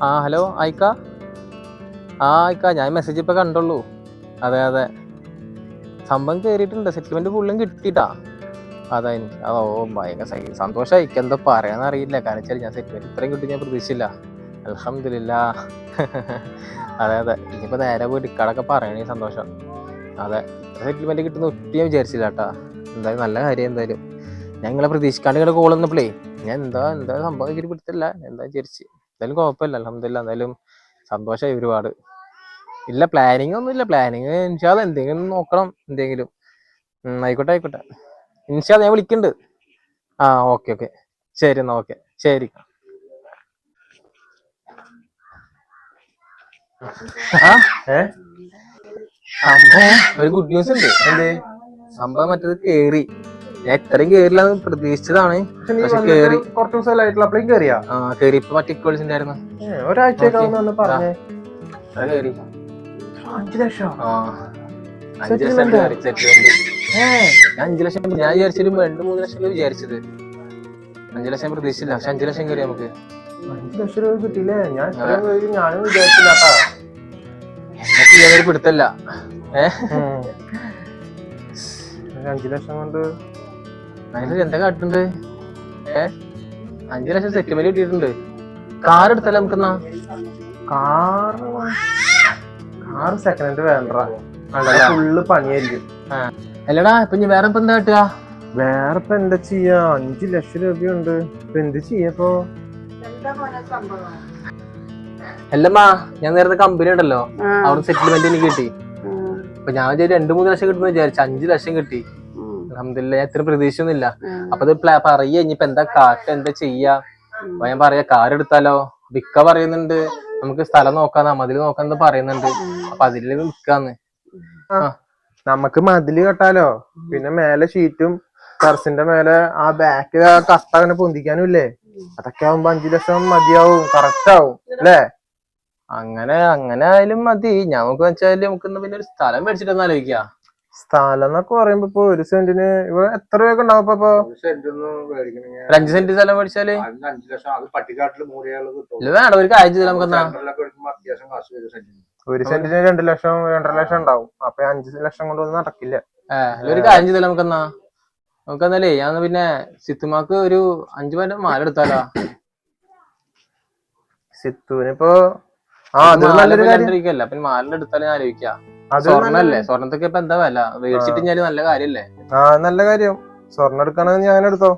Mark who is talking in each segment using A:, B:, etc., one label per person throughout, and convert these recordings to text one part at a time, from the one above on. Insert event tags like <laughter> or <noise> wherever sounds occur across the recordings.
A: ആ ഹലോ ആയിക്ക? ആ ആയിക്ക ഞാൻ മെസ്സേജ് ഇപ്പൊ കണ്ടുള്ളൂ. അതെ അതെ. സംഭവം കയറിയിട്ടുണ്ട് സെറ്റിൽമെന്റ് ഫുള്ളും കിട്ടിട്ടാ അതാ എനിക്ക്. ഓ ഭയങ്കര സന്തോഷമായി എന്താ പറയാന്ന് അറിയില്ല. കാരണം വെച്ചാൽ ഞാൻ സെറ്റിൽമെന്റ് ഇത്രയും കിട്ടി ഞാൻ പ്രതീക്ഷിച്ചില്ല. അലഹമില്ല <laughs> അതെ അതെ. ഇനിയിപ്പോ നേരെ പോയിട്ട് ഇക്കാടൊക്കെ പറയണേ സന്തോഷം. അതെ. സെറ്റിൽമെന്റ് കിട്ടുന്ന ഒട്ടും ഞാൻ വിചാരിച്ചില്ല കേട്ടാ. എന്തായാലും നല്ല കാര്യം എന്തായാലും. ഞാൻ നിങ്ങളെ പ്രതീക്ഷിക്കാണ്ട് ഇങ്ങനെ കോൾ വന്നപ്പോഴേ ഞാൻ എന്താ എന്താ സംഭവം എനിക്ക് പിടുത്തില്ല എന്താ വിചാരിച്ച്? എന്തായാലും കുഴപ്പമില്ല. അലഹമില്ല എന്തായാലും സന്തോഷമായി ഒരുപാട്. ഇല്ല പ്ലാനിങ് ഒന്നും ഇല്ല. പ്ലാനിങ് ഇൻഷാദ് എന്തെങ്കിലും നോക്കണം എന്തെങ്കിലും. ആയിക്കോട്ടെ ആയിക്കോട്ടെ. ഇൻഷാദ് ഞാൻ വിളിക്കുന്നുണ്ട് ആ ഓക്കെ ഓക്കെ. ശരി എന്നാ ഓക്കെ. ശരി. ഒരു ഗുഡ് ന്യൂസ് ഉണ്ട് എന്തേ? സംഭവം മറ്റേത് കേറി. ഞാൻ ഇത്രയും കേറില്ലാന്ന് പ്രതീക്ഷിച്ചതാണ്.
B: പക്ഷെ
A: കേറി.
B: കുറച്ച് കേറിയാ?
A: ആ കേറി ഇപ്പൊ മറ്റേ ഇക്വൽസ് ഉണ്ടായിരുന്നു
B: ഒരാഴ്ചയൊക്കെ പറഞ്ഞേ.
A: അത് കേറി.
B: അഞ്ചു ലക്ഷം?
A: ആ അഞ്ച് ലക്ഷം ഞാൻ അഞ്ചു ലക്ഷം ഞാൻ വിചാരിച്ചൊരു രണ്ട് മൂന്ന് ലക്ഷം വിചാരിച്ചത്. അഞ്ചു ലക്ഷം പ്രതീക്ഷിച്ചില്ല. പക്ഷെ അഞ്ചു ലക്ഷം കയറി നമുക്ക്.
B: അഞ്ചു ലക്ഷം രൂപ കിട്ടിയില്ലേ? ഞാൻ ഞാനും വിചാരിച്ചില്ല
A: പിടുത്തല്ല ഏഹ്
B: അഞ്ചു ലക്ഷം കൊണ്ട്
A: എന്താ കാട്ടുണ്ട് ഏ? അഞ്ചു ലക്ഷം സെറ്റിൽമെന്റ് കിട്ടിയിട്ടുണ്ട്. കാർ എടുത്തല്ല നമുക്കെന്നാ?
B: കാറ് കാറ് സെക്കൻഡ് ഹാൻഡ് വേണ്ട? ഫുള്ള് പണിയായിരിക്കും.
A: അല്ലടാ ഇപ്പൊ ഇനി വേറെ ഇപ്പൊ എന്താ കിട്ടുക?
B: വേറെ ഇപ്പൊ എന്താ ചെയ്യാ? അഞ്ചു ലക്ഷം രൂപയുണ്ട്. ഇപ്പൊ എന്ത് ചെയ്യപ്പോ
A: അല്ലമ്മാ ഞാൻ നേരത്തെ കമ്പനി ഉണ്ടല്ലോ. അവിടെ സെറ്റിൽമെന്റ് എനിക്ക് കിട്ടി. അപ്പൊ ഞാൻ വിചാരിച്ചു രണ്ടു മൂന്ന് ലക്ഷം കിട്ടുന്ന വിചാരിച്ചു. അഞ്ചു ലക്ഷം കിട്ടി. അലഹമില്ല ഞാൻ ഇത്ര പ്രതീക്ഷയൊന്നുമില്ല അപ്പൊ അത് പ്ലാ- പറയാ ഇനിയിപ്പൊ എന്താ കാക്ക എന്താ ചെയ്യാ? അപ്പൊ ഞാൻ പറയാ കാർ എടുത്താലോ? വിക്ക പറയുന്നുണ്ട് നമുക്ക് സ്ഥലം നോക്കാന്ന് മതിൽ നോക്കാന്ന് പറയുന്നുണ്ട്. അപ്പൊ അതിൽ വിൽക്കാന്ന്.
B: നമുക്ക് മതിൽ കെട്ടാലോ? പിന്നെ മേലെ ഷീറ്റും ടെറസിന്റെ മേലെ ആ ബാക്ക് കട്ട അങ്ങനെ പൊന്തിക്കാനും ഇല്ലേ അതൊക്കെ ആവുമ്പോ അഞ്ചു ലക്ഷം മതിയാവും കറക്റ്റ് ആവും അല്ലേ?
A: അങ്ങനെ അങ്ങനെ ആയാലും മതി. ഞാൻ നമുക്ക് വെച്ചാൽ നമുക്ക് പിന്നെ ഒരു സ്ഥലം മേടിച്ചിട്ടൊന്ന് ആലോചിക്കാം.
B: സ്ഥലം എന്നൊക്കെ പറയുമ്പോ ഇപ്പൊ ഒരു സെന്റിന് ഇവിടെ എത്ര രൂപയൊക്കെ ഉണ്ടാവും ഇപ്പൊ ഇപ്പൊ?
A: ഒരു അഞ്ച് സെന്റ് സ്ഥലം മേടിച്ചാൽ? വേണ്ട ഒരു കാര്യം ചെയ്താൽ നമുക്ക് എന്നാ
B: ഒരു സെന്റിന് രണ്ട് ലക്ഷം രണ്ടര ലക്ഷം ഉണ്ടാവും. അപ്പൊ അഞ്ച് ലക്ഷം കൊണ്ടൊന്നും നടക്കില്ല.
A: ഏഹ് ഒരു കാര്യം ചെയ്താൽ നമുക്ക് എന്നാ നമുക്ക് എന്നാലേ ഞാൻ പിന്നെ സിത്തുമാക്ക് ഒരു അഞ്ചു പവന്റെ മാല എടുത്താലോ?
B: സിത്തുവിനിപ്പോ ആ അത്
A: മാല
B: നല്ലൊരു കാര്യം.
A: ഇല്ലാണ്ടിരിക്കല്ല പിന്നെ മാല എടുത്താലും ഞാൻ ആലോചിക്കാം. സ്വർണല്ലേ? സ്വർണത്തൊക്കെ ഇപ്പൊ എന്താ വില? മേടിച്ചിട്ട് ഞാൻ നല്ല കാര്യല്ലേ?
B: ആ നല്ല കാര്യം. സ്വർണം എടുക്കണമെന്ന് ഞാൻ എടുത്തോ?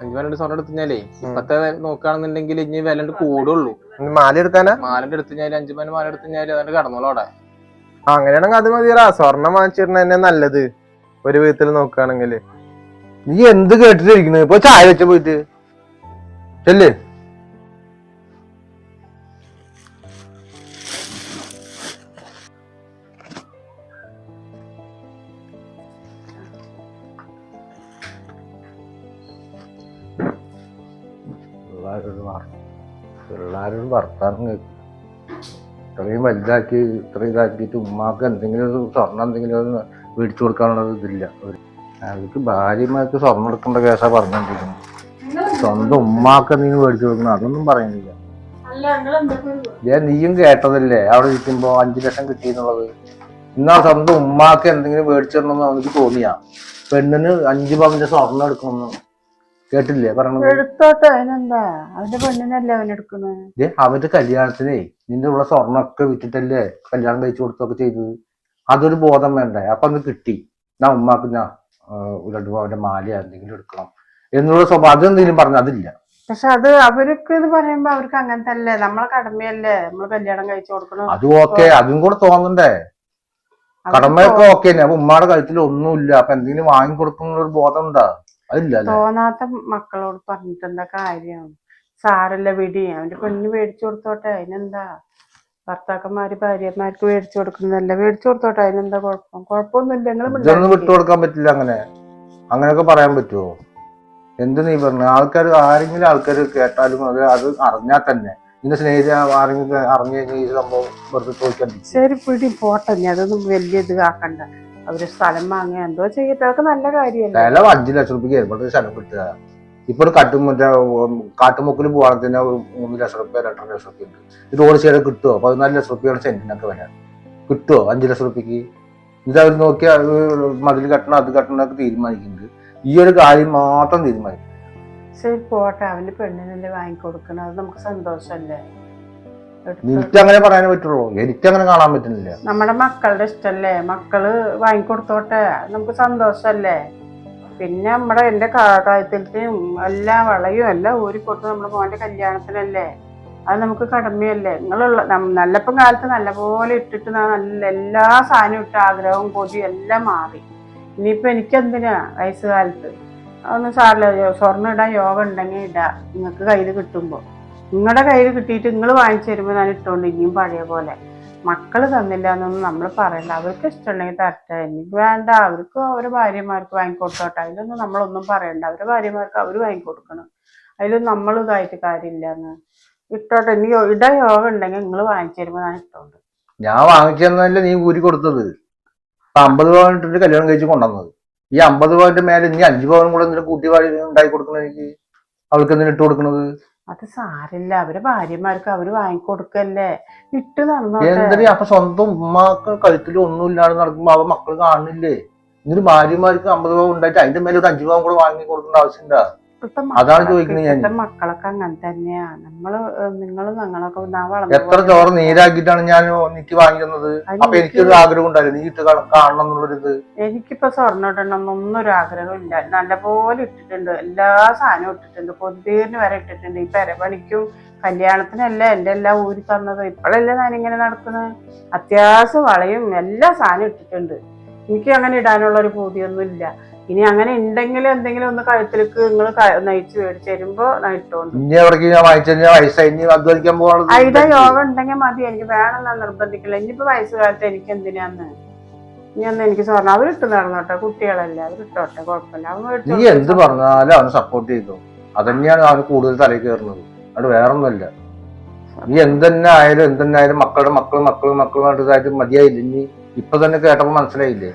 A: അഞ്ചു പവന്റെ സ്വർണം എടുത്തു കഴിഞ്ഞാലേ ഇപ്പത്തെ നോക്കുകയാണെന്നുണ്ടെങ്കിൽ ഇനി വില കൂടുള്ളൂ.
B: മാല എടുക്കാനാ?
A: മാലന്റെ എടുത്തു കഴിഞ്ഞാൽ അഞ്ചു പവന്റെ മാല എടുത്തു കഴിഞ്ഞാൽ അതുകൊണ്ട് കടന്നോളൂ അവിടെ.
B: അങ്ങനെയാണെങ്കിൽ അത് മതിയറാ സ്വർണം വാങ്ങിച്ചിരുന്ന തന്നെ നല്ലത്. ഒരു വിധത്തിൽ നോക്കുകയാണെങ്കിൽ. നീ എന്ത് കേട്ടിട്ടിരിക്കുന്നത് ഇപ്പൊ ചായ വെച്ച പോയിട്ട്. ചെല്ലേ.
C: പിള്ളേരോട് വർത്താനം കേൾക്കും ഇത്രയും വലുതാക്കി ഇത്രയും ഇതാക്കിയിട്ട് ഉമ്മാക്ക് എന്തെങ്കിലും ഒരു സ്വർണം എന്തെങ്കിലും ഒന്ന് മേടിച്ചു കൊടുക്കാനുള്ളത് ഇതില്ല. ഒരു അവർക്ക് ഭാര്യമാർക്ക് സ്വർണം എടുക്കേണ്ട കേസാ പറഞ്ഞോണ്ടിരിക്കുന്നത്. സ്വന്തം ഉമ്മാക്ക് എന്തെങ്കിലും മേടിച്ചു കൊടുക്കണം അതൊന്നും പറയുന്നില്ല. ഞാൻ നീയും കേട്ടതല്ലേ? അവിടെ ഇരിക്കുമ്പോ അഞ്ചു ലക്ഷം കിട്ടിയെന്നുള്ളത് എന്നാ സ്വന്തം ഉമ്മാക്ക് എന്തെങ്കിലും മേടിച്ചു തരണമെന്ന് അവനക്ക് തോന്നിയാ. പെണ്ണിന് അഞ്ചു പവന്റെ സ്വർണം എടുക്കണമെന്ന്. കേട്ടില്ലേ? പറഞ്ഞത്
D: എടുത്തോട്ടെ അതിനെന്താ? അവന്റെ പെണ്ണിനല്ലേ
C: അവന്റെ കല്യാണത്തിനേ നിന്റെ ഉള്ള സ്വർണമൊക്കെ വിറ്റിട്ടല്ലേ കല്യാണം കഴിച്ചു കൊടുത്തൊക്കെ ചെയ്തത്? അതൊരു ബോധം വേണ്ടേ? അപ്പൊ അന്ന് കിട്ടി. ഞാൻ ഉമ്മാക്ക് ഞാൻ രണ്ടു പവന്റെ മാല എന്തെങ്കിലും എടുക്കണം എന്നുള്ള സ്വഭാവം. അതെന്തെങ്കിലും പറഞ്ഞു അതില്ല.
D: പക്ഷെ അത് അവർക്ക് എന്ന് പറയുമ്പോ അവർക്ക് അങ്ങനത്തെ അല്ലേ നമ്മളെ കടമയല്ലേ? നമ്മൾ കല്യാണം കഴിച്ചു കൊടുക്കണം
C: അത് ഓക്കെ അതും കൂടെ തോന്നണ്ടേ? കടമയൊക്കെ ഓക്കെ ഉമ്മാടെ അപ്പൊ ഉമ്മയുടെ കഴുത്തിൽ ഒന്നുമില്ല അപ്പൊ എന്തെങ്കിലും വാങ്ങിക്കൊടുക്കുന്ന ഒരു ബോധം ഉണ്ടാ
D: തോന്നാത്ത മക്കളോട് പറഞ്ഞിട്ട് എന്താ കാര്യം? സാരല്ല വിടി. അവന്റെ പെണ്ണ് മേടിച്ചു കൊടുത്തോട്ടെ അതിനെന്താ? ഭർത്താക്കന്മാര് ഭാര്യമാർക്ക് മേടിച്ചു കൊടുക്കുന്നതല്ല? മേടിച്ചു കൊടുത്തോട്ടെ അതിനെന്താ കുഴപ്പം? കുഴപ്പമൊന്നുമില്ല വിട്ടു
C: കൊടുക്കാൻ പറ്റില്ല അങ്ങനെ. അങ്ങനെയൊക്കെ പറയാൻ പറ്റുമോ എന്ത് നീ പറഞ്ഞു? ആൾക്കാർ ആരെങ്കിലും ആൾക്കാർ കേട്ടാലും അത് അത് അറിഞ്ഞാൽ തന്നെ. നിന്റെ സ്നേഹിത ആരെങ്കിലും അറിഞ്ഞു കഴിഞ്ഞാൽ ഈ സംഭവം വെറുതെ ചോദിക്കാൻ
D: ശരി പിടി പോട്ടെ. അതൊന്നും വലിയ ഇത് ആക്കണ്ട. അവർ സ്ഥലം വാങ്ങുക എന്തോ ചെയ്യട്ടെ അതൊക്കെ നല്ല കാര്യമല്ലേ?
C: അഞ്ചു ലക്ഷം റുപ്യ ഏർപ്പെട്ട സ്ഥലം കിട്ടുക. ഇപ്പൊ ഒരു കാട്ടുമുക്കിൽ പോവാണെങ്കിൽ തന്നെ മൂന്ന് ലക്ഷം റുപ്യ രണ്ടര ലക്ഷം റുപ്യ ഉണ്ട്. ഇത് റോഡ് സൈഡ് കിട്ടുമോ പതിനാല് ലക്ഷം റുപ്യയാണ് സെന്റിനൊക്കെ വില. കിട്ടുമോ അഞ്ചു ലക്ഷം റുപ്യക്ക്? ഇത് അവർ നോക്കിയാൽ മതിൽ കെട്ടണം അത് കെട്ടണം എന്നൊക്കെ തീരുമാനിക്കുന്നുണ്ട്. ഈ ഒരു കാര്യം മാത്രം തീരുമാനിക്കും.
D: ശരി പോട്ടെ. അവന്റെ പെണ്ണിനല്ലേ വാങ്ങിക്കൊടുക്കണം. അത് നമുക്ക് സന്തോഷല്ലേ
C: എനിക്ക് അങ്ങനെ പറയാനേ പറ്റുള്ളൂ. എനിക്ക് അങ്ങനെ കാണാൻ പറ്റുന്നില്ല.
D: നമ്മുടെ മക്കളുടെ ഇഷ്ടല്ലേ? മക്കൾ വാങ്ങിക്കൊടുത്തോട്ടെ. നമുക്ക് സന്തോഷല്ലേ? പിന്നെ നമ്മുടെ എന്റെ കാര്യത്തിലും എല്ലാ വളയും എല്ലാം ഊരി കൊടുത്ത് നമ്മുടെ മോന്റെ കല്യാണത്തിനല്ലേ? അത് നമുക്ക് കടമയല്ലേ? നിങ്ങളുള്ള നല്ലപ്പം കാലത്ത് നല്ലപോലെ ഇട്ടിട്ട് നല്ല എല്ലാ സാധനവും ഇട്ട് ആഗ്രഹവും കൊതി എല്ലാം മാറി. ഇനിയിപ്പോ എനിക്കെന്തിനാ വയസ്സുകാലത്ത്? അതൊന്നും സാറില്ല സ്വർണം ഇടാൻ യോഗ ഉണ്ടെങ്കിൽ ഇടാ. നിങ്ങൾക്ക് കയ്യിൽ കിട്ടുമ്പോൾ. നിങ്ങളുടെ കയ്യിൽ കിട്ടിയിട്ട് നിങ്ങൾ വാങ്ങിച്ചു തരുമ്പോൾ ഞാൻ ഇട്ടുകൊണ്ട് ഇനിയും പഴയ പോലെ. മക്കൾ തന്നില്ല എന്നൊന്നും നമ്മൾ പറയണ്ട. അവർക്ക് ഇഷ്ടമുണ്ടെങ്കിൽ തരട്ടെ. എനിക്ക് വേണ്ട. അവർക്ക് അവരുടെ ഭാര്യമാർക്ക് വാങ്ങിക്കൊടുത്തോട്ടെ. അതിലൊന്നും നമ്മളൊന്നും പറയണ്ട. അവരുടെ ഭാര്യമാർക്ക് അവർ വാങ്ങിക്കൊടുക്കണം. അതിലൊന്നും നമ്മൾ ഇതായിട്ട് കാര്യമില്ല എന്ന് ഇട്ടോട്ടെ. ഇനി ഇട യോഗ ഉണ്ടെങ്കിൽ നിങ്ങൾ വാങ്ങിച്ചു തരുമ്പോൾ ഞാൻ ഇട്ടോണ്ട്.
C: ഞാൻ വാങ്ങിച്ചതന്നല്ല നീ ഊരി കൊടുത്തത്? ഇപ്പൊ അമ്പത് പവൻ ഇട്ടിട്ട് കല്യാണം കഴിച്ച് കൊണ്ടുവന്നത്. ഈ അമ്പത് പവന്റെ മേലെ നീ അഞ്ച് പവൻ കൂടെ കൂട്ടി വാടി ഉണ്ടാക്കി കൊടുക്കണ എനിക്ക്? അവൾക്ക് എന്തിനാ ഇട്ട് കൊടുക്കണത്?
D: അത് സാരില്ല അവരെ ഭാര്യമാർക്ക് അവർ വാങ്ങിക്കൊടുക്കല്ലേ. ഇട്ട്
C: എന്തിനാ അപ്പൊ സ്വന്തം ഉമ്മാക്ക് കഴുത്തിൽ ഒന്നും ഇല്ലാതെ നടക്കുമ്പോ അവ മക്കൾ കാണുന്നില്ലേ? ഇന്നൊരു ഭാര്യമാർക്ക് അമ്പത് രൂപ ഉണ്ടായിട്ട് അതിന്റെ മേലെ ഒരു അഞ്ചു രൂപ കൂടെ വാങ്ങി കൊടുക്കേണ്ട ആവശ്യമില്ല. അതാണ്
D: മക്കളൊക്കെ-
C: ചോദിക്കുന്നത് ഞാൻ.
D: മക്കളൊക്കെ അങ്ങനെ തന്നെയാ. നമ്മൾ നിങ്ങളും ഞങ്ങളൊക്കെ
C: എത്ര ചോറ് നീരാക്കിയിട്ടാണ് ഞാൻ എനിക്ക്
D: വാങ്ങിക്കുന്നത്?
C: അപ്പൊ എനിക്കൊരു ആഗ്രഹം ഉണ്ടായിരുന്നു. നീ ഇട്ട് കാണ- കാണണം എന്നുള്ളൊരിത്.
D: എനിക്കിപ്പോ സ്വർണം ഇടണം എന്നൊന്നും ഒരു ആഗ്രഹമില്ല നല്ലപോലെ ഇട്ടിട്ടുണ്ട്. എല്ലാ സാധനവും ഇട്ടിട്ടുണ്ട്. പൊതിന് വരെ ഇട്ടിട്ടുണ്ട്. ഈ പെരപണിക്കും കല്യാണത്തിനല്ല എന്റെ എല്ലാം ഊരി തന്നത്? ഇപ്പോഴല്ലേ ഞാനിങ്ങനെ നടക്കുന്നത് അത്യാവശ്യം വളയും എല്ലാ സാധനവും ഇട്ടിട്ടുണ്ട്. എനിക്ക് അങ്ങനെ ഇടാനുള്ള ഒരു പൂതിയൊന്നും ഇല്ല ഇനി അങ്ങനെ ഉണ്ടെങ്കിൽ എന്തെങ്കിലും ഒന്ന് കഴുത്തിലേക്ക് നിങ്ങൾ നയിച്ച് മേടിച്ച് തരുമ്പോ
C: ഇനി എവിടേക്ക് ഞാൻ വാങ്ങിച്ചു കഴിഞ്ഞാൽ വയസ്സായി ഇനി അധ്വാനിക്കാൻ
D: അതിന്റെ
C: പോകാനുള്ളത്
D: യോഗ ഉണ്ടെങ്കിൽ മതി. എനിക്ക് വേണമെന്നാ നിർബന്ധിക്കില്ല. ഇനിയിപ്പോ വയസ്സുകാലത്ത് എനിക്ക് എന്തിനാന്ന്? ഇനി ഒന്ന് എനിക്ക് സ്വർണം അവരിട്ട് നടന്നോട്ടെ. കുട്ടികളല്ലേ അവരിട്ടോട്ടെ കുഴപ്പമില്ല. അവൻ.
C: നീ എന്ത് പറഞ്ഞാലും അവനെ സപ്പോർട്ട് ചെയ്തു. അതന്നെയാണ് അവന് കൂടുതൽ തലയിൽ കയറുന്നത്. അത് വേറൊന്നുമല്ല. നീ എന്തെന്നെ ആയാലും എന്തെന്നെ ആയാലും മക്കളുടെ മക്കൾ മക്കൾ ഇതായിട്ട് മതിയായില്ല. ഇനി ഇപ്പൊ തന്നെ കേട്ടപ്പോ മനസ്സിലായില്ലേ?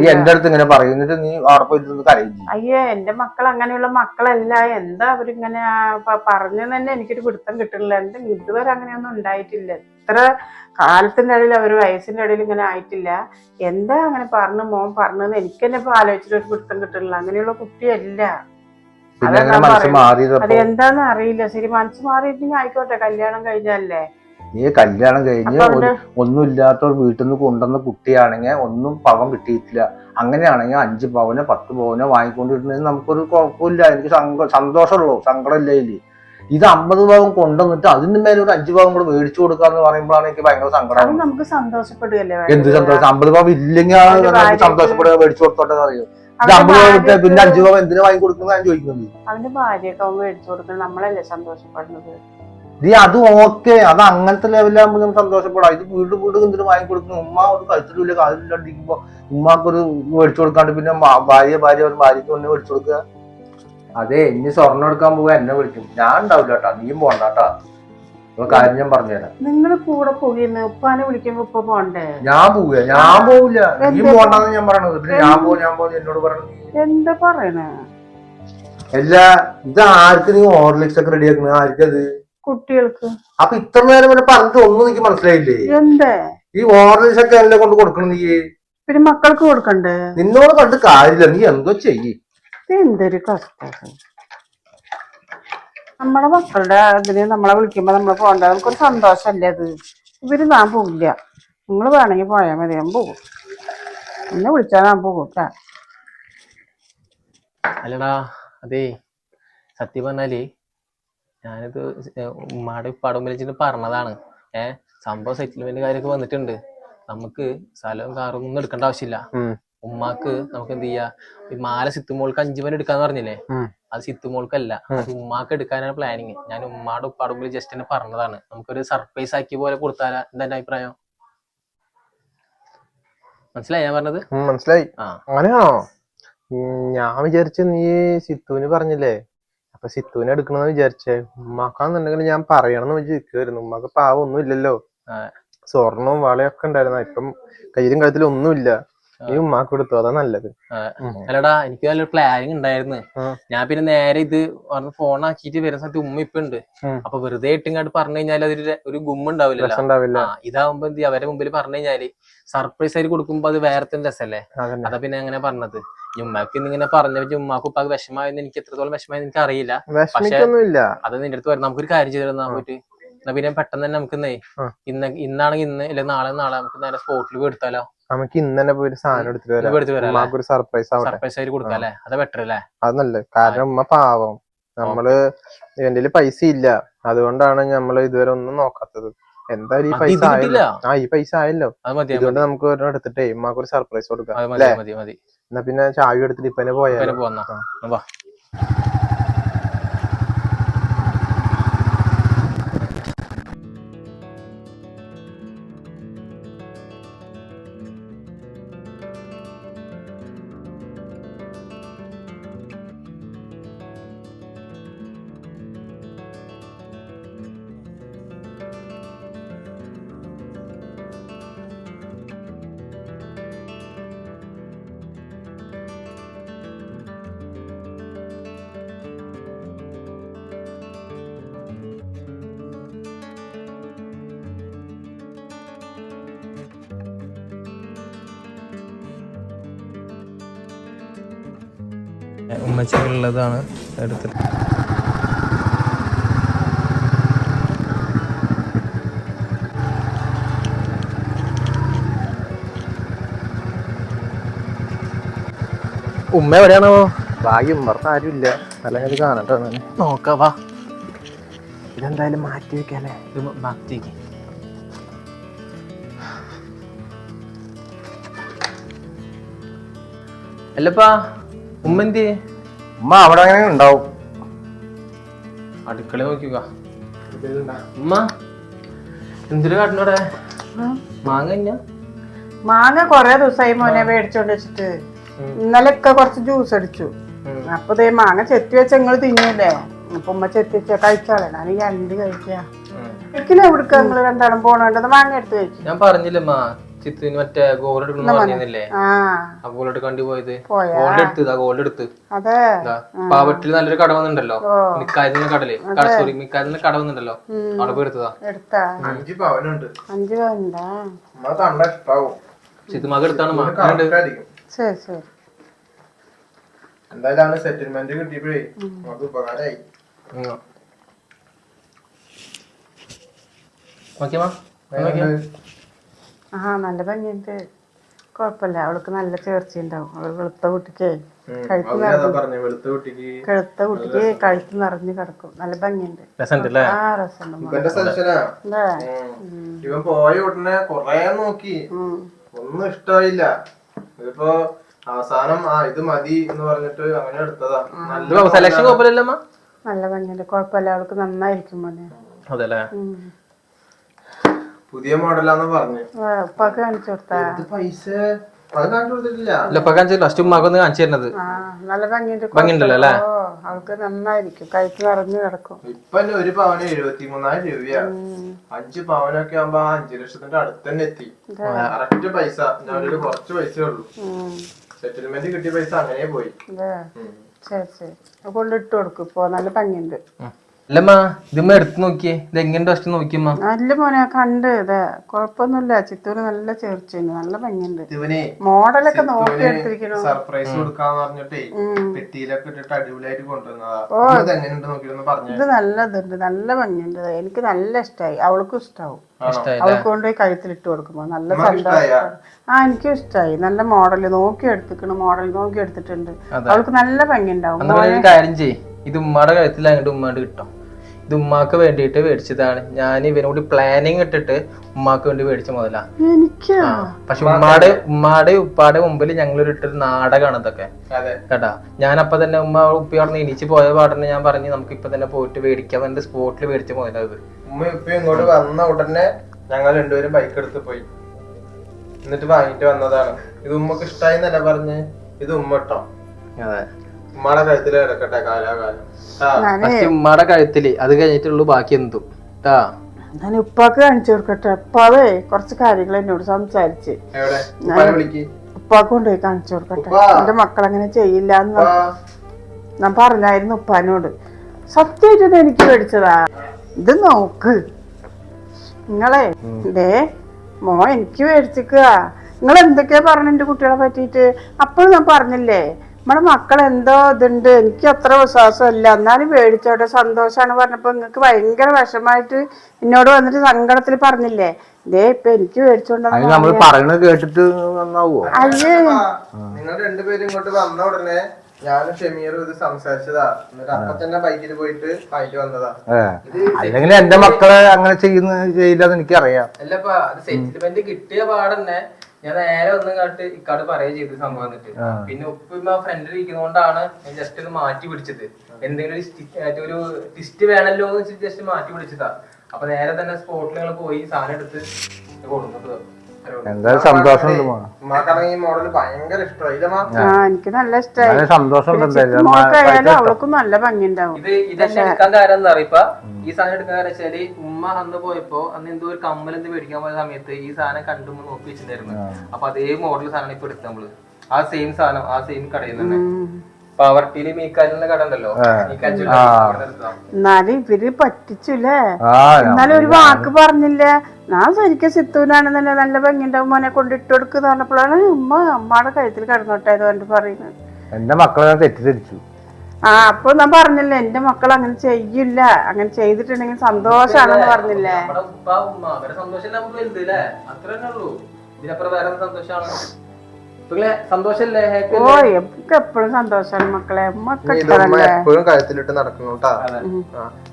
C: നീ എന്റെ അടുത്ത് ഇങ്ങനെ പറയുന്നിട്ട് നീ അവിടെ കരയില്ല
D: അയ്യോ എന്റെ മക്കൾ അങ്ങനെയുള്ള മക്കളല്ല. എന്താ അവരിങ്ങനെ പറഞ്ഞു തന്നെ എനിക്കൊരു പിടുത്തം കിട്ടുന്നില്ല. എന്താ ഇതുവരെ അങ്ങനെയൊന്നും ഉണ്ടായിട്ടില്ല. എത്ര കാലത്തിന്റെ ഇടയിൽ അവർ വയസ്സിന്റെ ഇടയിൽ ഇങ്ങനെ ആയിട്ടില്ല. എന്താ അങ്ങനെ പറഞ്ഞു മോൻ പറഞ്ഞെന്ന് എനിക്ക് തന്നെ ഇപ്പൊ ആലോചിച്ചിട്ട് ഒരു പിടുത്തം കിട്ടുന്നില്ല. അങ്ങനെയുള്ള കുട്ടിയല്ല. അതെന്താന്ന് അറിയില്ല. ശരി മനസ്സ് മാറിയിട്ടുണ്ടെങ്കിൽ ആയിക്കോട്ടെ. കല്യാണം കഴിഞ്ഞല്ലേ?
C: നീ കല്യാണം കഴിഞ്ഞ് ഒന്നുമില്ലാത്ത ഒരു വീട്ടിൽ നിന്ന് കൊണ്ടുവന്ന കുട്ടിയാണെങ്കിൽ ഒന്നും പവൻ കിട്ടിയിട്ടില്ല. അങ്ങനെയാണെങ്കിൽ അഞ്ച് പവനോ പത്ത് പവനോ വാങ്ങിക്കൊണ്ടിരുന്നതിന് നമുക്കൊരു കുഴപ്പമില്ല. എനിക്ക് സന്തോഷമുള്ളൂ. സങ്കടമില്ല ഇല്ലേ ഇത് അമ്പത് പവൻ കൊണ്ടുവന്നിട്ട് അതിന്റെ മേലെ ഒരു അഞ്ച് പവം കൂടെ മേടിച്ചു കൊടുക്കാന്ന് പറയുമ്പോഴാണ് എനിക്ക് ഭയങ്കര സങ്കടം.
D: നമുക്ക് സന്തോഷപ്പെടുകയല്ലേ
C: എന്ത് സന്തോഷം? അമ്പത് പവൻ ഇല്ലെങ്കിൽ സന്തോഷപ്പെടുക മേടിച്ചു കൊടുത്തോട്ടെ അറിയോ ഇത്
D: അവന്റെ
C: അമ്പത് പവൻ വിട്ടാ പിന്നെ അഞ്ചു പവൻ എന്തിനാ വാങ്ങി കൊടുക്കുന്നത് ഞാൻ ചോദിക്കുന്നത്
D: അവന്റെ ഭാര്യയൊക്കെ മേടിച്ചു കൊടുക്കുന്നത് നമ്മളല്ലേ സന്തോഷപ്പെടുന്നത്?
C: നീ അത് ഓക്കെ അത് അങ്ങനത്തെ ലെവലാകുമ്പോൾ നമുക്ക് സന്തോഷപ്പെടാം. ഇത് വീട് വീട് എന്തിനു വാങ്ങി കൊടുക്കുന്നു ഉമ്മ ഒരു കഴുത്തിലില്ല കാലില്ലാണ്ടിരിക്കുമ്പോ ഉമ്മാക്കൊരു മേടിച്ചു കൊടുക്കാണ്ട് പിന്നെ ഭാര്യ ഭാര്യ ഒരു ഭാര്യക്ക് ഒന്ന് മേടിച്ചു കൊടുക്കുക. അതെ ഇനി സ്വർണം എടുക്കാൻ പോവാ എന്നെ വിളിക്കും. ഞാൻ ഉണ്ടാവില്ല കേട്ടാ നീയും പോണ്ട കേട്ടാ. കാര്യം ഞാൻ പറഞ്ഞുതരാം.
D: നിങ്ങൾ കൂടെ പോകുന്നു ഉപ്പാനെ വിളിക്കുമ്പോ ഉപ്പ പോണ്ടേ?
C: ഞാൻ പോവില്ല ഞാൻ പോവില്ല. നീ? പോണ്ടെന്ന് ഞാൻ പറയണത്. പിന്നെ ഞാൻ പോ ഞാൻ പോകും എന്നോട് പറയണത്.
D: എന്താ പറയണേ?
C: എല്ലാ ഇത് ആർക്ക് നീ ഓർലിക്സ് ഒക്കെ റെഡി ആക്കുന്നത്? ആർക്കത്?
D: കുട്ടികൾക്ക്.
C: അപ്പൊ ഇത്ര നേരം വരെ പറഞ്ഞിട്ട് ഒന്നും എനിക്ക് മനസ്സിലായില്ലേ?
D: എന്തേ?
C: ഈ ഓർലിക്സ് ഒക്കെ എല്ലാം കൊണ്ട് കൊടുക്കണം നീ
D: പിന്നെ മക്കൾക്ക് കൊടുക്കണ്ടേ?
C: നിന്നോട് കണ്ട് കാര്യമില്ല. നീ എന്തോ ചെയ്യ്.
D: എന്തൊരു കഷ്ടം. നമ്മളെ മക്കളുടെ ഇതിന് നമ്മളെ വിളിക്കുമ്പോ നമ്മൾ പോണ്ട നമുക്കൊരു സന്തോഷല്ലേ അത്? ഇവർ ഞാൻ പോവില്ല. നിങ്ങൾ വേണമെങ്കിൽ പോയാൽ മതി. ഞാൻ പോകും എന്നെ വിളിച്ചാൽ ഞാൻ പോകും
A: അല്ലടാ അതേ സത്യം പറഞ്ഞാൽ ഞാനിത് ഉമ്മാടെ ഉപ്പാടെ മുമ്പിൽ വെച്ചിട്ട് പറഞ്ഞതാണ്. ഏ സംഭവം സെറ്റിൽമെന്റ് കാര്യമൊക്കെ വന്നിട്ടുണ്ട്. നമുക്ക് സ്ഥലവും കാറും ഒന്നും എടുക്കേണ്ട ആവശ്യമില്ല. ഉമ്മാക്ക് നമുക്ക് എന്ത് ചെയ്യാ? ഈ മാല സിത്തുമോൾക്ക് അഞ്ചു പവൻ എടുക്കാന്ന് പറഞ്ഞില്ലേ? അത് സിത്തുമോൾക്കല്ല. അത് ഉമ്മാക്ക് എടുക്കാനാണ് പ്ലാനിങ് ഞാൻ ഉമ്മാടെ ഉപ്പാടെ മുമ്പിൽ ജസ്റ്റ് തന്നെ പറഞ്ഞതാണ്. നമുക്കൊരു സർപ്രൈസ് ആക്കി പോലെ കൊടുത്താലാ എന്താ എന്റെ അഭിപ്രായം? മനസ്സിലായി ഞാൻ പറഞ്ഞത്?
B: മനസ്സിലായി.
A: ആ.
B: അങ്ങനെയാണോ? ഞാൻ വിചാരിച്ചു നീ സിത്തുവിന് പറഞ്ഞില്ലേ? അപ്പൊ സിത്തുവിനെ എടുക്കണമെന്ന് വിചാരിച്ചേ. ഉമ്മാക്കാന്നുണ്ടെങ്കിൽ ഞാൻ പറയണമെന്ന് വിചാരിക്കുമായിരുന്നു ഉമ്മാക്ക് പാവം ഒന്നും ഇല്ലല്ലോ. സ്വർണവും വളയൊക്കെ ഉണ്ടായിരുന്നു. ഇപ്പം കയ്യിലും കഴുത്തിലും ഒന്നുമില്ല. നീ ഉമ്മാക്ക് കൊടുത്തു. അതാ നല്ലത്.
A: അല്ലടാ എനിക്ക് നല്ലൊരു പ്ലാനിങ് ഉണ്ടായിരുന്നു. ഞാൻ പിന്നെ നേരെ ഇത് പറഞ്ഞ ഫോൺ ആക്കിയിട്ട് വരുന്ന സമയത്ത് ഉമ്മ ഇപ്പൊ ഉണ്ട്. അപ്പൊ വെറുതെ ഇട്ടിങ്ങാട്ട് പറഞ്ഞു കഴിഞ്ഞാൽ അതൊരു ഒരു ഗുമ്മ ഉണ്ടാവില്ലല്ലോ.
B: രസം ഉണ്ടാവില്ല.
A: ഇതാവുമ്പോ എന്ത് അവരെ മുമ്പിൽ പറഞ്ഞു കഴിഞ്ഞാൽ സർപ്രൈസ് ആയി കൊടുക്കുമ്പോ അത് വേറെ തന്നെ രസല്ലേ? അതാ പിന്നെ അങ്ങനെ പറഞ്ഞത്. ഉമ്മാക്ക് ഇന്നിങ്ങനെ പറഞ്ഞ ഉമ്മാക്ക് ഉപ്പാക്ക് വിഷമായെന്ന് എനിക്ക് എത്രത്തോളം വിഷമായെന്ന് എനിക്ക് അറിയില്ല.
B: പക്ഷേ
A: അത് നിന്റെ അടുത്ത് വരണം. നമുക്കൊരു കാര്യം ചെയ്തു പോയിട്ട്. എന്നാ പിന്നെ പെട്ടെന്ന് തന്നെ നമുക്ക് ഇന്നേ ഇന്നാണെങ്കിൽ ഇന്ന് അല്ലെങ്കിൽ നാളെ നാളെ നമുക്ക് നേരെ സ്പോട്ടിൽ പോയി എടുത്താലോ?
B: നമുക്ക് ഇന്ന് തന്നെ പോയിട്ട് സാധനം എടുത്തിട്ട് വരാം. ഉമ്മാക്ക് ഒരു സർപ്രൈസ് ആവട്ടെ.
A: സർപ്രൈസ് ആയിട്ട് കൊടുക്കാം അല്ലേ? അതാ ബെറ്റർ അല്ലേ?
B: അത് നല്ലത്. കാരണം ഉമ്മ പാവം. നമ്മൾ എന്റെ പൈസ ഇല്ല. അതുകൊണ്ടാണ് നമ്മൾ ഇതുവരെ ഒന്നും നോക്കാത്തത്. എന്തായാലും ഈ
A: അത്
B: പൈസ
A: കിട്ടില്ല
B: ആ ഈ പൈസ ആയല്ലോ.
A: അത് മതി അത്
B: ഇതുകൊണ്ട് നമുക്ക് ഒരെണ്ണം എടുത്തിട്ടേ ഉമ്മാക്ക് ഒരു സർപ്രൈസ് കൊടുക്കാം
A: മതി
B: അല്ലേ?
A: മതി മതി.
B: എന്നാ പിന്നെ ചാവി എടുത്തിട്ട് ഇപ്പന്നെ
A: ഇപ്പൊ
B: പോയാലോ
A: പോന്നാ. വാ. ഉമ്മച്ചുള്ളതാണ് എടുത്തത്
B: ഉമ്മ എവിടെയാണോ? ഭാഗ്യം ഉമ്മർന്ന് ആരും ഇല്ല അല്ലെങ്കിൽ ഇത് കാണട്ടെ
A: നോക്കാ വാ.
B: ഇതെന്തായാലും മാറ്റി വെക്കാല്ലേ?
A: ഇത് ഭക്തിക്ക് അല്ലപ്പാ ഉമ്മ എന്തി
C: ഉമ്മ അവിടെ അങ്ങനെ ഉണ്ടാവും.
A: അടുക്കള നോക്കുക ഉമ്മ എന്തിനു കാട്ടിനോടെ മാങ്ങ എന്നാ
D: മാങ്ങ കൊറേ ദിവസമായി മോനെ മേടിച്ചോണ്ട് വെച്ചിട്ട്. ഇന്നലെ ഒക്കെ കുറച്ച് ജ്യൂസ് അടിച്ചു. അപ്പൊ ദേ മാങ്ങ ചെത്തി വെച്ച നിങ്ങൾ തിന്നില്ലേ? അപ്പൊ ഉമ്മ ചെത്തി വെച്ച കഴിച്ചാളെ ഞാൻ രണ്ട് കഴിക്കാ. ഒരിക്കലും എവിടുക്ക നിങ്ങൾ രണ്ടാളും പോണേണ്ടത് മാങ്ങ എടുത്ത് കഴിച്ചു
A: ഞാൻ പറഞ്ഞില്ലമ്മ ചിത്തിന് മറ്റേ ഗോൾഡ് എടുക്കണം പറഞ്ഞിരുന്നില്ലേ?
D: ആ.
A: ഗോൾഡ് എടുക്കാണ്ടി പോയത്.
D: പോയാ?
A: ഗോൾഡ് എടുത്ത് ഇതാ ഗോൾഡ് എടുത്ത്.
D: അതെ.
A: ഇതാ പാവട്ടിൽ നല്ലൊരു കട വന്നിട്ടുണ്ടല്ലോ. മിക്കായതിന്റെ കടൽ. സോറി മിക്കായതിന്റെ കട വന്നിട്ടുണ്ടല്ലോ. അവിടെ പോയി എടുത്തതാ.
D: എടുത്താ?
B: അഞ്ച് പവനുണ്ട്.
D: അഞ്ചു
B: പവനുണ്ടാവും
A: ചിത്തുമാക്ക് എടുത്താണ് മാ
D: ശരി ശരി.
B: എന്തായാലും സെറ്റിൽമെന്റ് കിട്ടിയപ്പോഴേ നമുക്ക് ഉപകാരമായി.
A: നോക്കിയമ്മ
D: ആ നല്ല ഭംഗിയുണ്ട്. കുഴപ്പമില്ല അവൾക്ക് നല്ല ചേർച്ച ഉണ്ടാവും. അവൾ വെളുത്ത കുട്ടിക്കേ കഴുത്ത് നിറഞ്ഞ്
B: വെളുത്ത കുട്ടിക്ക്?
D: കഴുത്ത കുട്ടിക്ക് കഴുത്ത് നിറഞ്ഞു കിടക്കും. നല്ല ഭംഗിയുണ്ട്. ആ രസമുണ്ട്
B: ഇവൻ പോയ ഉടനെ കൊറേ നോക്കി. ഒന്നും ഇഷ്ടായില്ല ഇതിപ്പോ അവസാനം ആ ഇത് മതി എന്ന് പറഞ്ഞിട്ട് അങ്ങനെ എടുത്തതാ. നല്ല
A: സെലക്ഷൻ കുഴപ്പമില്ലമ്മ
D: നല്ല ഭംഗിയുണ്ട്. കുഴപ്പമില്ല അവൾക്ക് നന്നായിരിക്കും മോനെ.
A: അതെല്ലേ?
D: ഉം.
B: പുതിയ മോഡലാന്ന് പറഞ്ഞു.
D: ആ, ഉപ്പാക്ക് കാണിച്ചു കൊടുത്താ.
B: ഇത് പൈസ?
A: ഇല്ല ഇപ്പൊ കാണിച്ചു ലാസ്റ്റ് ഉമ്മാക്കൊന്ന് കാണിച്ചു തരുന്നത്.
D: ആ നല്ല ഭംഗിയുണ്ട്.
A: ഭംഗിയുണ്ടല്ലോ അല്ലേ?
D: അവൾക്ക് നന്നായിരിക്കും. കഴുത്ത് നിറഞ്ഞു കിടക്കും.
B: ഇപ്പൊ ഒരു പവന് എഴുപത്തി മൂന്നായിരം രൂപയാ അഞ്ച് പവനൊക്കെ ആകുമ്പോ ആ അഞ്ചു ലക്ഷത്തിന്റെ അടുത്ത് തന്നെ എത്തി കറക്റ്റ് പൈസ. ഞാനൊരു കുറച്ച് പൈസ ഉള്ളൂ. സെറ്റിൽമെന്റ് കിട്ടിയ പൈസ അങ്ങനെ പോയി.
D: ശരി ശരി. കൊണ്ടിട്ട് കൊടുക്കും. ഇപ്പൊ നല്ല ഭംഗിയുണ്ട്.
A: അല്ലമ്മ ഇതുമ്മ എടുത്തു നോക്കിയേ. ഇത് എങ്ങനെ ഫസ്റ്റ് നോക്കിയമ്മ?
D: നല്ല മോനെ കണ്ട്. ഇത് കുഴപ്പമൊന്നുമില്ല. ചിത്തൂര് നല്ല ചേർച്ചയുണ്ട്. നല്ല ഭംഗിയുണ്ട്.
B: ഇവനെ
D: മോഡലൊക്കെ നോക്കി എടുത്തിരിക്കണു.
B: സർപ്രൈസ് കൊടുക്കാന്ന് പറഞ്ഞിട്ടേ പെട്ടിയിലൊക്കെ ഇട്ടിട്ട് അടിപൊളിയായിട്ട് കൊണ്ടുവന്നതാ. ഇത് എങ്ങനെയുണ്ട് നോക്കിയൊന്ന് പറഞ്ഞു.
D: ഇത് നല്ലതുണ്ട് നല്ല ഭംഗിയുണ്ട്. എനിക്ക് നല്ല ഇഷ്ടമായി അവൾക്കും ഇഷ്ടാവും.
A: ഇഷ്ടായി
D: അവൾക്ക് കൊണ്ടുപോയി കഴുത്തിലിട്ട് കൊടുക്കുമ്പോ. നല്ല സന്തോഷം. ആ എനിക്കും ഇഷ്ടമായി നല്ല മോഡൽ നോക്കി എടുത്തിക്കണു. മോഡൽ നോക്കി എടുത്തിട്ടുണ്ട്. അവൾക്ക് നല്ല
A: ഭംഗി ഉണ്ടാവും കാര്യം ചെയ്യ്. ഇത് ഉമ്മയുടെ കഴുത്തിൽ അങ്ങോട്ട് ഉമ്മാണ്ട് കിട്ടും. ഇത് ഉമ്മാക്ക് വേണ്ടിയിട്ട് മേടിച്ചതാണ്. ഞാൻ ഇവനോട് പ്ലാനിങ് ഇട്ടിട്ട് ഉമ്മാക്ക് വേണ്ടി മേടിച്ച മുതലാ പക്ഷെ ഉമ്മാടെ ഉമ്മാടെ ഉപ്പാടെ മുമ്പിൽ ഞങ്ങൾ ഇട്ടൊരു നാടകമാണ് ഇതൊക്കെ.
B: അതെ.
A: കേട്ടാ? ഞാൻ അപ്പൊ തന്നെ ഉമ്മ ഉപ്പി അവിടെ നിന്ന് എണീച്ച് പോയ പാടന്ന് ഞാൻ പറഞ്ഞു നമുക്ക് ഇപ്പൊ തന്നെ പോയിട്ട് മേടിക്കാൻ വേണ്ടി സ്പോട്ടിൽ മേടിച്ച മുതലാ ഇത്.
B: ഉമ്മ ഉപ്പി ഇങ്ങോട്ട് വന്ന ഉടനെ ഞങ്ങൾ രണ്ടുപേരും ബൈക്ക് എടുത്ത് പോയി. എന്നിട്ട് വാങ്ങിട്ട് വന്നതാണ്. ഇത് ഉമ്മക്ക് ഇഷ്ടായി എന്നല്ല പറഞ്ഞ്? ഇത് ഉമ്മ ഇട്ടോ.
A: അതെ.
B: ഉമ്മയുടെ കിടക്കട്ടെ കാലാകാലം.
A: ഫസ്റ്റ് ഉമ്മാടെ കഴുത്തിൽ. അത് കഴിഞ്ഞിട്ടുള്ളൂ ബാക്കി എന്തും.
D: ഞാൻ ഉപ്പാക്ക് കാണിച്ചു കൊടുക്കട്ടെ. ഉപ്പാവേ കുറച്ച് കാര്യങ്ങൾ എന്നോട് സംസാരിച്ച്.
B: എവിടെ? ഉപ്പാനെ വിളിക്ക്.
D: ഉപ്പാക്ക് കൊണ്ടുപോയി കാണിച്ചു കൊടുക്കട്ടെ.
B: ഉപ്പാ.
D: എന്റെ മക്കളങ്ങനെ ചെയ്യില്ല എന്ന് ഞാൻ പറഞ്ഞായിരുന്നു ഉപ്പാനോട്. സത്യമായിട്ട് എനിക്ക് മേടിച്ചതാ ഇത് നോക്ക്. നിങ്ങളെ ദേ മോ എനിക്ക് മേടിച്ചിക്കുക നിങ്ങൾ എന്തൊക്കെയാ പറഞ്ഞ എന്റെ കുട്ടികളെ പറ്റിയിട്ട്? അപ്പോഴും ഞാൻ പറഞ്ഞില്ലേ? നമ്മുടെ മക്കൾ എന്തോ ഇതുണ്ട്. എനിക്ക് അത്ര വിശ്വാസമില്ല. എന്നാലും മേടിച്ചോട്ടെ സന്തോഷമാണ് പറഞ്ഞപ്പോൾ നിങ്ങൾക്ക് ഭയങ്കര വിഷമായിട്ട് എന്നോട് വന്നിട്ട് സങ്കടത്തിൽ പറഞ്ഞില്ലേ? ദേ ഇപ്പൊ എനിക്ക് മേടിച്ചോണ്ടെന്ന്
C: പറയണത് കേട്ടിട്ട് നന്നാവോ
D: അയ്യേ.
B: നിങ്ങൾ രണ്ടുപേരും ഇങ്ങോട്ട് വന്ന ഉടനെ ഞാനും ഷെമീറും ഇത് സംസാരിച്ചതാ. അപ്പൊ തന്നെ ബൈക്കിൽ പോയിട്ട് ഫൈറ്റ് വന്നതാ.
C: അല്ലെങ്കിൽ എന്റെ മക്കളെ അങ്ങനെ ചെയ്യുന്ന ചെയ്യില്ലെന്ന് എനിക്കറിയാം.
A: അല്ലപ്പാ അത് സെറ്റിൽമെന്റ് കിട്ടിയ പാടന്നെ ഞാൻ നേരെ ഒന്നും കാട്ട് ഇക്കാട് പറയുക ചെയ്ത സംഭവം എന്നിട്ട് പിന്നെ ഉപ്പുമ്മ ഫ്രണ്ടിൽ ഇരിക്കുന്നോണ്ടാണ് ഞാൻ ജസ്റ്റ് ഒന്ന് മാറ്റി പിടിച്ചത്. എന്തെങ്കിലും ഒരു ഒരു ടിസ്റ്റ് വേണല്ലോ എന്ന് വെച്ചിട്ട് ജസ്റ്റ് മാറ്റി പിടിച്ചതാ. അപ്പൊ നേരെ തന്നെ സ്പോട്ടിൽ പോയി സാധനം എടുത്ത് കൊടുക്കുന്നത്
C: എന്തായാലും
B: സന്തോഷം ഈ മോഡൽ ഭയങ്കര ഇഷ്ടമായി ഇല്ലമ്മ
D: ആ. എനിക്ക് നല്ല ഇഷ്ടമായി സന്തോഷം അവൾക്കും നല്ല ഭംഗിണ്ടാവും
A: ഇത് ഇതെന്നെ എടുക്കാൻ കാര്യം എന്താ അറിയിപ്പ? ഈ സാധനം എടുക്കാൻ കാര്യം വെച്ചാൽ ഉമ്മ അന്ന് പോയപ്പോ അന്ന് എന്തോ ഒരു കമ്മൽ എന്ത് മേടിക്കാൻ പോയ സമയത്ത് ഈ സാധനം കണ്ടു നോക്കി വെച്ചിട്ടുണ്ടായിരുന്നു. അപ്പൊ അതേ മോഡൽ സാധനം ഇപ്പൊ എടുത്ത നമ്മൾ. ആ സെയിം സാധനം ആ സെയിം കടയിൽ പവർട്ടിയിൽ മീക്കാലിന്റെ കട ഉണ്ടല്ലോ. എടുത്തതാ.
D: എന്നാലും ഇവർ പറ്റിച്ചില്ലേ? എന്നാലും ഒരു വാക്ക് പറഞ്ഞില്ല? ഞാൻ ശരിക്കും സിത്തൂനാണെന്നല്ലേ നല്ല ഭംഗിയുണ്ടാവും. മോനെ കൊണ്ടിട്ട് കൊടുക്കുന്ന പറഞ്ഞപ്പോഴാണ് ഉമ്മ അമ്മയുടെ കഴുത്തിൽ കിടന്നോട്ടെ എന്ന് പറഞ്ഞിട്ട് പറയുന്നത്.
C: എന്റെ മക്കളെ തെറ്റിദ്ധരിച്ചു.
D: ആ അപ്പൊ ഞാൻ പറഞ്ഞില്ലേ എന്റെ മക്കൾ അങ്ങനെ ചെയ്യില്ല. അങ്ങനെ ചെയ്തിട്ടുണ്ടെങ്കിൽ സന്തോഷാണെന്ന് പറഞ്ഞില്ലേ?
A: സന്തോഷം ഇതിനപ്പുറം വേറെ സന്തോഷമാണ്? ഇപ്പൊ സന്തോഷല്ലേ?
D: ഓ എനിക്ക് എപ്പോഴും സന്തോഷാണ് മക്കളെ.
B: എപ്പോഴും കഴുത്തിലിട്ട് നടക്കണം കേട്ടാ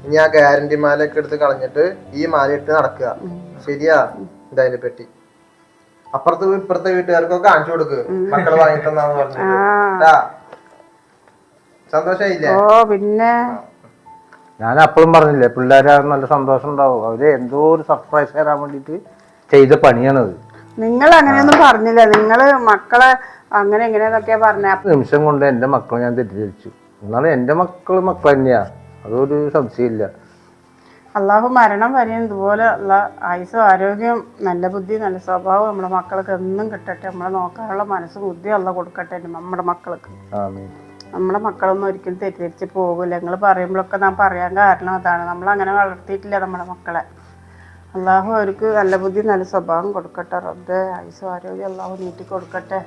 B: ഇനി ആ ഗ്യാരണ്ടി മാലയൊക്കെ എടുത്ത് കളഞ്ഞിട്ട് ഈ മാല ഇട്ട് നടക്കുക. ശരിയാ? ഇതതിന്റെ പെട്ടി. അപ്പുറത്ത് ഇപ്പുറത്തെ വീട്ടുകാർക്കൊക്കെ കാണിച്ചു കൊടുക്ക്. മക്കൾ വാങ്ങി തന്നാന്ന് പറഞ്ഞു സന്തോഷായില്ലേ?
D: ഓ പിന്നെ?
C: ഞാൻ അപ്പോഴും പറഞ്ഞില്ലേ പിള്ളേരാ നല്ല സന്തോഷം ഉണ്ടാവും. അവർ എന്തോ ഒരു സർപ്രൈസ് തരാൻ വേണ്ടിട്ട് ചെയ്ത പണിയാണത്.
D: നിങ്ങൾ അങ്ങനെയൊന്നും പറഞ്ഞില്ല. നിങ്ങൾ മക്കളെ അങ്ങനെ എങ്ങനെയാന്നൊക്കെയാ പറഞ്ഞ.
C: നിമിഷം കൊണ്ട് എന്റെ മക്കളെ ഞാൻ തെറ്റിദ്ധരിച്ചു. എന്നാലും എന്റെ മക്കൾ മക്കൾ തന്നെയാ. അതൊരു സംശയമില്ല.
D: അള്ളാഹു മരണം വരെയും ഇതുപോലെ ഉള്ള ആയുസ് ആരോഗ്യം നല്ല ബുദ്ധി നല്ല സ്വഭാവം നമ്മുടെ മക്കൾക്ക് എന്നും കിട്ടട്ടെ. നമ്മളെ നോക്കാനുള്ള മനസ്സ് ബുദ്ധി അല്ല കൊടുക്കട്ടെ നമ്മുടെ മക്കൾക്ക്. നമ്മുടെ മക്കളൊന്നും ഒരിക്കലും തെറ്റിദ്ധരിച്ച് പോകില്ല നിങ്ങൾ പറയുമ്പോഴൊക്കെ നാം പറയാൻ കാരണം അതാണ്. നമ്മൾ അങ്ങനെ വളർത്തിയിട്ടില്ല നമ്മുടെ മക്കളെ. അള്ളാഹു അവർക്ക് നല്ല ബുദ്ധി നല്ല സ്വഭാവം കൊടുക്കട്ടെ റബ്ബെ. ആയുസ്സും ആരോഗ്യം അള്ളാഹു നീട്ടി കൊടുക്കട്ടെ